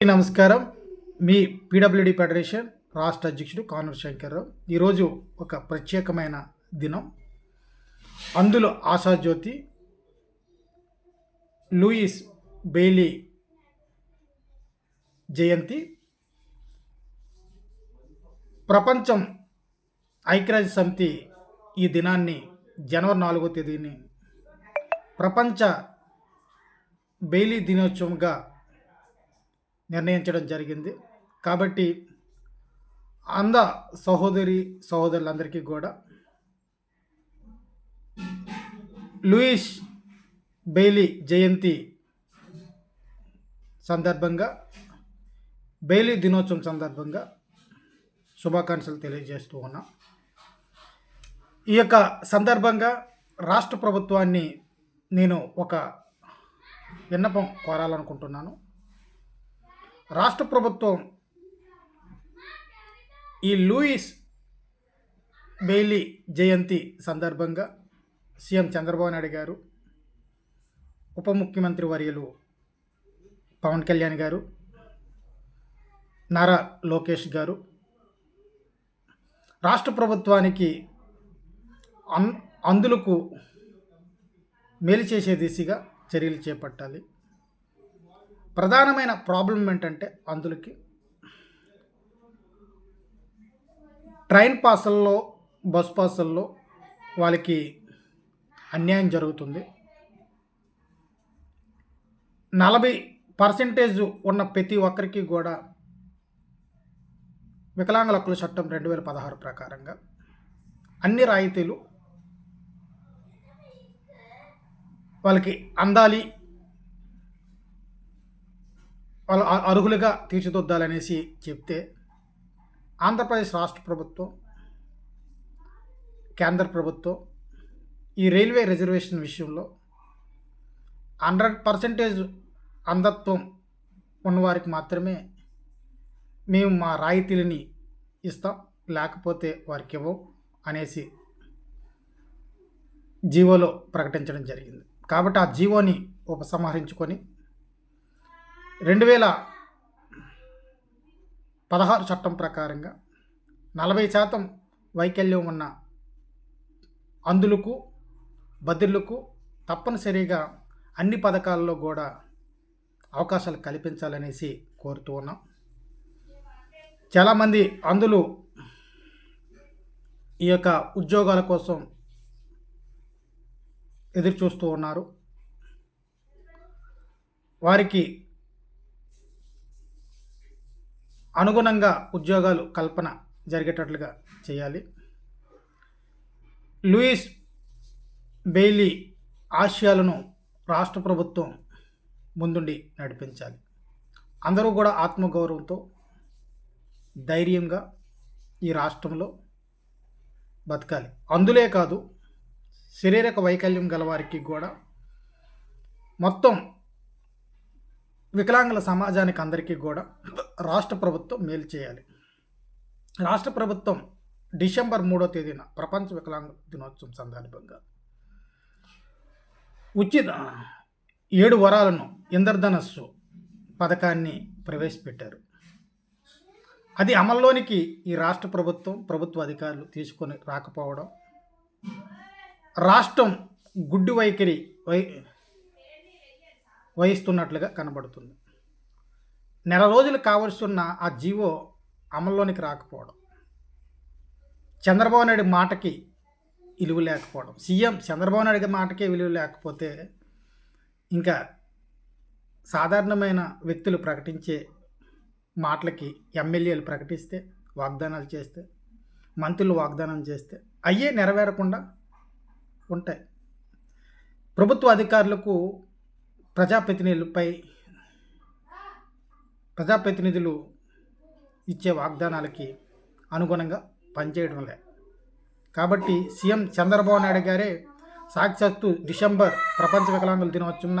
నమస్కారం. మీ PWD federation రాష్ట్ర అధ్యక్షుడు కానూర్ శంకర్రావు. ఈరోజు ఒక ప్రత్యేకమైన దినం. అందులో ఆశాజ్యోతి లూయిస్ బెయిలీ జయంతి ప్రపంచం ఐక్యరాజ్య సమితి ఈ దినాన్ని జనవరి నాలుగో తేదీని ప్రపంచ బెయిలీ దినోత్సవంగా నిర్ణయించడం జరిగింది. కాబట్టి అంద సహోదరి సహోదరులందరికీ కూడా లూయిస్ బెయిలీ జయంతి సందర్భంగా బెయిలీ దినోత్సవం సందర్భంగా శుభాకాంక్షలు తెలియజేస్తూ ఉన్నాం. ఈ యొక్క సందర్భంగా రాష్ట్ర ప్రభుత్వాన్ని నేను ఒక విన్నపం కోరాలనుకుంటున్నాను. రాష్ట్ర ప్రభుత్వం ఈ లూయిస్ బెయిలీ జయంతి సందర్భంగా సీఎం చంద్రబాబు నాయుడు గారు ఉప ముఖ్యమంత్రి వర్యులు పవన్ కళ్యాణ్ గారు నారా లోకేష్ గారు రాష్ట్ర ప్రభుత్వానికి అన్ అందులకు మేలు చేసే దిశగా చర్యలు చేపట్టాలి. ప్రధానమైన ప్రాబ్లం ఏంటంటే అందులకి ట్రైన్ పాసల్లో బస్ పాసల్లో వాళ్ళకి అన్యాయం జరుగుతుంది. నలభై పర్సెంటేజ్ ఉన్న ప్రతి ఒక్కరికి కూడా వికలాంగుల హక్కుల చట్టం రెండు వేల పదహారు ప్రకారంగా అన్ని రాయితీలు వాళ్ళకి అందాలి వాళ్ళు అర్హులుగా తీర్చిదిద్దాలనేసి చెప్తే ఆంధ్రప్రదేశ్ రాష్ట్ర ప్రభుత్వం కేంద్ర ప్రభుత్వం ఈ రైల్వే రిజర్వేషన్ విషయంలో హండ్రెడ్ పర్సెంటేజ్ అంధత్వం ఉన్నవారికి మాత్రమే మేము మా రాయితీలని ఇస్తాం లేకపోతే వారికి ఇవ్వం అనేసి జీవోలో ప్రకటించడం జరిగింది. కాబట్టి ఆ జీవోని ఉపసంహరించుకొని రెండు వేల పదహారు చట్టం ప్రకారంగా నలభై శాతం వైకల్యం ఉన్న అందులకు బదిలకు తప్పనిసరిగా అన్ని పథకాల్లో కూడా అవకాశాలు కల్పించాలనేసి కోరుతూ ఉన్నాం. చాలామంది అందులు ఈ యొక్క ఉద్యోగాల కోసం ఎదురు చూస్తూ ఉన్నారు. వారికి అనుగుణంగా ఉద్యోగాలు కల్పన జరిగేటట్లుగా చేయాలి. లూయిస్ బెయిలీ ఆశయాలను రాష్ట్ర ప్రభుత్వం ముందుండి నడిపించాలి. అందరూ కూడా ఆత్మగౌరవంతో ధైర్యంగా ఈ రాష్ట్రంలో బతకాలి. అందులే కాదు శారీరక వైకల్యం గలవారికి కూడా మొత్తం వికలాంగుల సమాజానికి అందరికీ కూడా రాష్ట్ర ప్రభుత్వం మేలు చేయాలి. రాష్ట్ర ప్రభుత్వం డిసెంబర్ మూడో తేదీన ప్రపంచ వికలాంగ దినోత్సవం సందర్భంగా ఉచిత ఏడు వరాలను ఇంద్రధనస్సు పథకాన్ని ప్రవేశపెట్టారు. అది అమల్లోనికి ఈ రాష్ట్ర ప్రభుత్వం ప్రభుత్వ అధికారులు తీసుకొని రాకపోవడం రాష్ట్రం గుడ్డి వైఖరి వై వహిస్తున్నట్లుగా కనబడుతుంది. నెల రోజులు కావాల్సిన ఆ జీవో అమల్లోనికి రాకపోవడం. చంద్రబాబు నాయుడు మాటకి విలువ లేకపోవడం. సీఎం చంద్రబాబు నాయుడు మాటకే విలువ లేకపోతే ఇంకా సాధారణమైన వ్యక్తులు ప్రకటించే మాటలకి ఎమ్మెల్యేలు ప్రకటిస్తే వాగ్దానాలు చేస్తే మంత్రులు వాగ్దానం చేస్తే అయ్యే నెరవేరకుండా ఉంటాయి. ప్రభుత్వ అధికారులకు ప్రజాప్రతినిధులపై ప్రజాప్రతినిధులు ఇచ్చే వాగ్దానాలకి అనుగుణంగా పనిచేయడం లే. కాబట్టి సీఎం చంద్రబాబు నాయుడు గారే సాక్షాత్తు డిసెంబర్ ప్రపంచ వికలాంగుల దినోత్సవం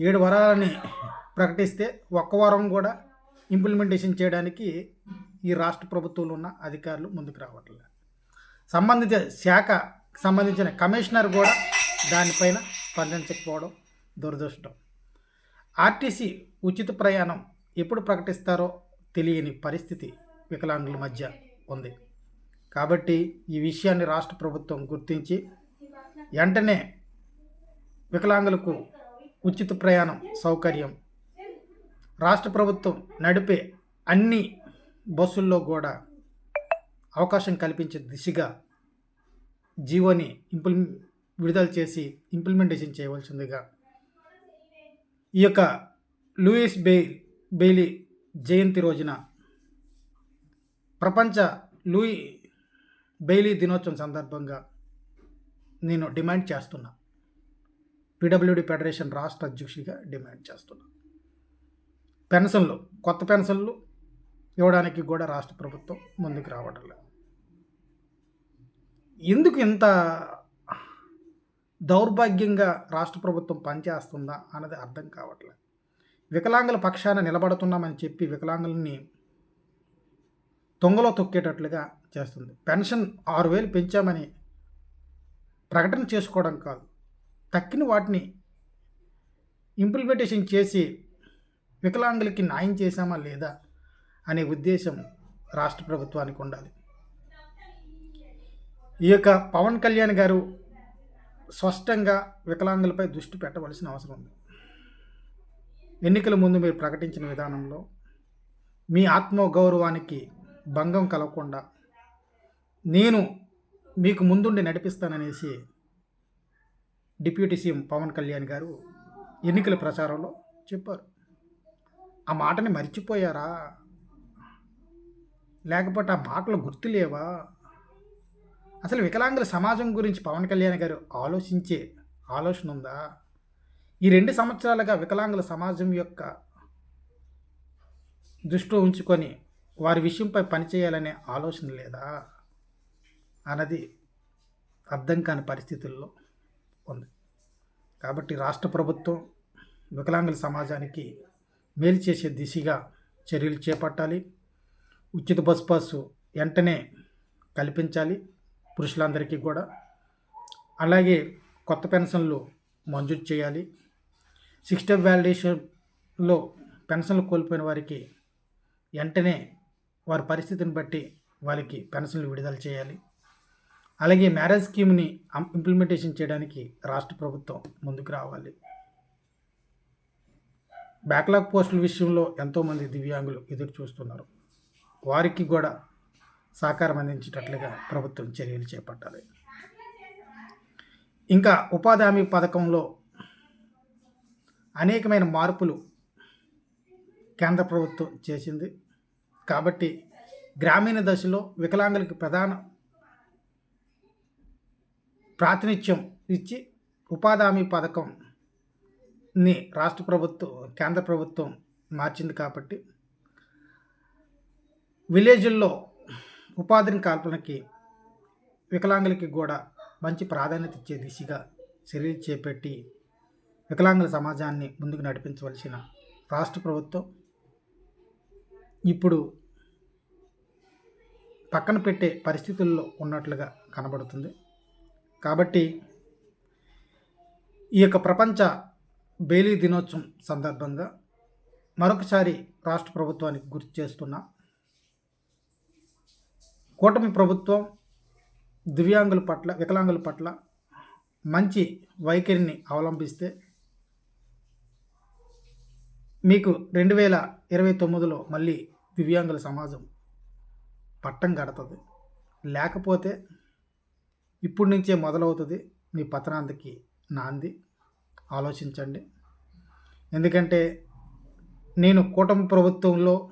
ఏడు వరాలని ప్రకటిస్తే ఒక్క వారం కూడా ఇంప్లిమెంటేషన్ చేయడానికి ఈ రాష్ట్ర ప్రభుత్వంలో ఉన్న అధికారులు ముందుకు రావట్లేదు సంబంధిత శాఖ సంబంధించిన కమిషనర్ కూడా దానిపైన స్పందించకపోవడం దురదృష్టం. ఆర్టీసీ ఉచిత ప్రయాణం ఎప్పుడు ప్రకటిస్తారో తెలియని పరిస్థితి వికలాంగుల మధ్య ఉంది. కాబట్టి ఈ విషయాన్ని రాష్ట్ర ప్రభుత్వం గుర్తించి వెంటనే వికలాంగులకు ఉచిత ప్రయాణం సౌకర్యం. రాష్ట్ర ప్రభుత్వం నడిపే అన్ని బస్సుల్లో కూడా అవకాశం కల్పించే దిశగా జీవోని ఇంప్లి విడుదల చేసి ఇంప్లిమెంటేషన్ చేయవలసిందిగా ఈ యొక్క లూయిస్ బెయిల్ బెయిలీ జయంతి రోజున ప్రపంచ లూయి బెయిలీ దినోత్సవం సందర్భంగా నేను డిమాండ్ చేస్తున్నా. పీడబ్ల్యూడి ఫెడరేషన్ రాష్ట్ర అధ్యక్షుడిగా డిమాండ్ చేస్తున్నా. పెన్షన్లు కొత్త పెన్షన్లు ఇవ్వడానికి కూడా రాష్ట్ర ప్రభుత్వం ముందుకు రావడం లేదు. ఎందుకు ఇంత దౌర్భాగ్యంగా రాష్ట్ర ప్రభుత్వం పనిచేస్తుందా అన్నది అర్థం కావట్లేదు. వికలాంగుల పక్షాన నిలబడుతున్నామని చెప్పి వికలాంగులని తొంగలో తొక్కేటట్లుగా చేస్తుంది. పెన్షన్ ఆరు వేలు పెంచామని ప్రకటన చేసుకోవడం కాదు. తక్కిన వాటిని ఇంప్లిమెంటేషన్ చేసి వికలాంగులకి న్యాయం చేశామా లేదా అనే ఉద్దేశం రాష్ట్ర ప్రభుత్వానికి ఉండాలి. ఈ యొక్క పవన్ కళ్యాణ్ గారు స్పష్టంగా వికలాంగులపై దృష్టి పెట్టవలసిన అవసరం ఉంది. ఎన్నికల ముందు మీరు ప్రకటించిన విధానంలో మీ ఆత్మగౌరవానికి భంగం కలగకుండా నేను మీకు ముందుండి నడిపిస్తాననేసి డిప్యూటీ సీఎం పవన్ కళ్యాణ్ గారు ఎన్నికల ప్రచారంలో చెప్పారు. ఆ మాటని మర్చిపోయారా? లేకపోతే ఆ మాటలు గుర్తులేవా? అసలు వికలాంగుల సమాజం గురించి పవన్ కళ్యాణ్ గారు ఆలోచించే ఆలోచన ఉందా? ఈ రెండు సంవత్సరాలుగా వికలాంగుల సమాజం యొక్క దృష్టిలో ఉంచుకొని వారి విషయంపై పనిచేయాలనే ఆలోచన లేదా అన్నది అర్థం కాని పరిస్థితుల్లో ఉంది. కాబట్టి రాష్ట్ర ప్రభుత్వం వికలాంగుల సమాజానికి మేలు చేసే దిశగా చర్యలు చేపట్టాలి. ఉచిత బస్ పాసు వెంటనే కల్పించాలి పురుషులందరికీ కూడా. అలాగే కొత్త పెన్షన్లు మంజూరు చేయాలి. సిక్స్టీ వ్యాలిడేషన్లో పెన్షన్లు కోల్పోయిన వారికి వెంటనే వారి పరిస్థితిని బట్టి వాళ్ళకి పెన్షన్లు విడుదల చేయాలి. అలాగే మ్యారేజ్ స్కీమ్ని ఇంప్లిమెంటేషన్ చేయడానికి రాష్ట్ర ప్రభుత్వం ముందుకు రావాలి. బ్యాక్లాగ్ పోస్టుల విషయంలో ఎంతోమంది దివ్యాంగులు ఎదురు చూస్తున్నారు. వారికి కూడా సహకారం అందించేటట్లుగా ప్రభుత్వం చర్యలు చేపట్టాలి. ఇంకా ఉపాధి హామీ పథకంలో అనేకమైన మార్పులు కేంద్ర ప్రభుత్వం చేసింది. కాబట్టి గ్రామీణ దశలో వికలాంగులకు ప్రధాన ప్రాతినిధ్యం ఇచ్చి ఉపాధి హామీ పథకంని రాష్ట్ర ప్రభుత్వం కేంద్ర ప్రభుత్వం మార్చింది కాబట్టి విలేజుల్లో ఉపాధిని కల్పనకి వికలాంగులకి కూడా మంచి ప్రాధాన్యత ఇచ్చే దిశగా చర్యలు చేపట్టి వికలాంగుల సమాజాన్ని ముందుకు నడిపించవలసిన రాష్ట్ర ప్రభుత్వం ఇప్పుడు పక్కన పెట్టే పరిస్థితుల్లో ఉన్నట్లుగా కనబడుతుంది. కాబట్టి ఈ యొక్క ప్రపంచ బేలీ దినోత్సవం సందర్భంగా మరొకసారి రాష్ట్ర ప్రభుత్వానికి గుర్తు చేస్తున్నా. కూటమి ప్రభుత్వం దివ్యాంగుల పట్ల వికలాంగుల పట్ల మంచి వైఖరిని అవలంబిస్తే మీకు రెండు వేల ఇరవై తొమ్మిదిలో మళ్ళీ దివ్యాంగుల సమాజం పట్టం కడుతుంది. లేకపోతే ఇప్పటి నుంచే మొదలవుతుంది మీ పతనానికి నాంది. ఆలోచించండి. ఎందుకంటే నేను కూటమి ప్రభుత్వంలో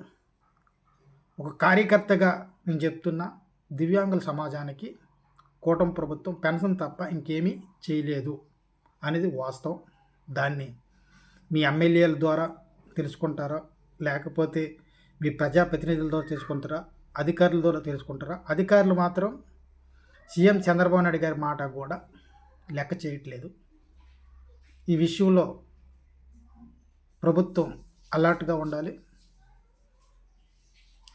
ఒక కార్యకర్తగా నేను చెప్తున్నా దివ్యాంగుల సమాజానికి కూటమి ప్రభుత్వం పెన్షన్ తప్ప ఇంకేమీ చేయలేదు అనేది వాస్తవం. దాన్ని మీ ఎమ్మెల్యేల ద్వారా తెలుసుకుంటారా? లేకపోతే మీ ప్రజాప్రతినిధుల ద్వారా తెలుసుకుంటారా? అధికారుల ద్వారా తెలుసుకుంటారా? అధికారులు మాత్రం సీఎం చంద్రబాబు నాయుడు గారి మాట కూడా లెక్క చేయట్లేదు. ఈ విషయంలో ప్రభుత్వం అలర్ట్గా ఉండాలి.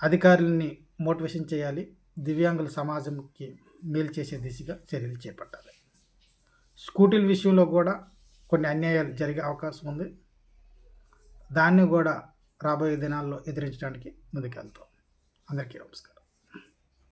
అధికారులని మోటివేషన్ చేయాలి. దివ్యాంగుల సమాజంకి మేలు చేసే దిశగా చర్యలు చేపట్టాలి. స్కూటీల విషయంలో కూడా కొన్ని అన్యాయాలు జరిగే అవకాశం ఉంది. దాన్ని కూడా రాబోయే దినాల్లో ఎదిరించడానికి ముందుకెళ్తాం. అందరికీ నమస్కారం.